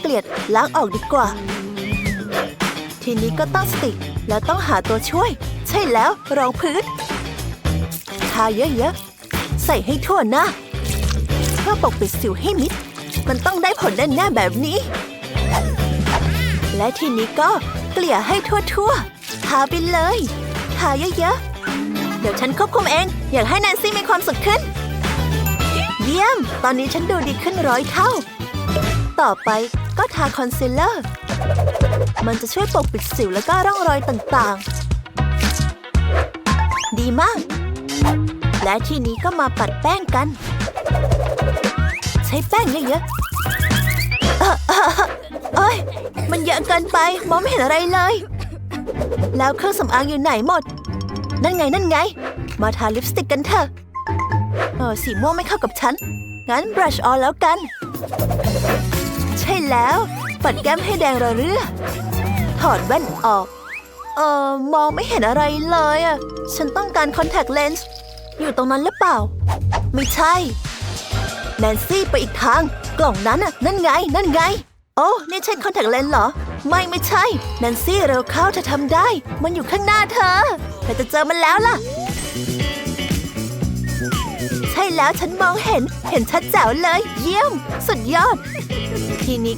เกลียดล้างออกดีกว่า ทีนี้ก็ตั้งสติแล้วต้องหาตัวช่วย ใช่แล้วรองพื้น ทาเยอะๆ ใส่ให้ทั่วหน้าเพื่อปกปิดสิวให้มิด มันต้องได้ผลแน่ๆแบบนี้ และทีนี้ก็เกลี่ยให้ทั่วๆ ทาไปเลย ทาเยอะๆ เดี๋ยวฉันควบคุมเอง อยากให้แนนซี่มีความสุขขึ้น เยี่ยม ตอนนี้ฉันดูดีขึ้นร้อยเท่า ต่อไป ก็ทาคอนซีลเลอร์ มันจะช่วยปกปิดสิวแล้วก็ร่องรอยต่างๆ ดีมาก และทีนี้ก็มาปัดแป้งกัน ใช้แป้งเยอะๆเอ่อเอ่อเอ้ย มันเยอะเกินไป มองไม่เห็นอะไรเลย แล้วเครื่องสำอางอยู่ไหนหมด นั่นไงนั่นไง มาทาลิปสติกกันเถอะเออสีม่วงไม่เข้ากับฉัน งั้นบรัชออนแล้วกัน แล้ว ปัดแก้มให้แดงระเรื่อ ถอดแว่นออก เออมองไม่เห็นอะไรเลยอะ ฉันต้องการคอนแทคเลนส์ อยู่ตรงนั้นหรือเปล่า ไม่ใช่ แนนซี่ไปอีกทาง กล่องนั้นน่ะ นั่นไง นั่นไง โอ้ นี่ใช่คอนแทคเลนส์เหรอ ไม่ไม่ใช่ แนนซี่เร็วเข้าเธอทำได้ มันอยู่ข้างหน้าเธอเธอจะเจอมันแล้วล่ะใช่แล้วฉันมองเห็น เห็นชัดแจ๋วเลย เยี่ยม สุดยอด ทีนี้